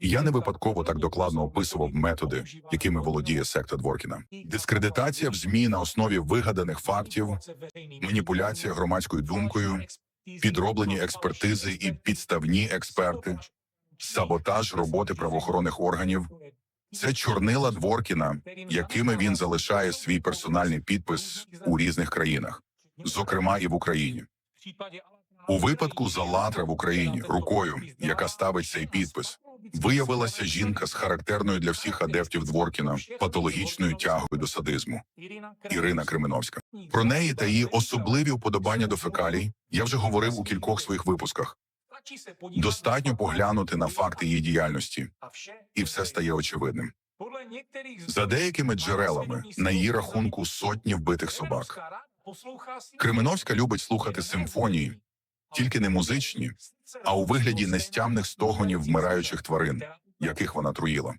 Я не випадково так докладно описував методи, якими володіє секта Дворкіна. Дискредитація в змі на основі вигаданих фактів, маніпуляція громадською думкою, підроблені експертизи і підставні експерти, саботаж роботи правоохоронних органів. Це чорнила Дворкіна, якими він залишає свій персональний підпис у різних країнах, зокрема і в Україні. У випадку Залатра в Україні рукою, яка ставить цей підпис, виявилася жінка з характерною для всіх адептів Дворкіна патологічною тягою до садизму Ірина Кременовська. Про неї та її особливі вподобання до фекалій я вже говорив у кількох своїх випусках. Достатньо поглянути на факти її діяльності, і все стає очевидним. За деякими джерелами на її рахунку сотні вбитих собак. Кременовська любить слухати симфонії, тільки не музичні, а у вигляді нестямних стогонів вмираючих тварин, яких вона труїла.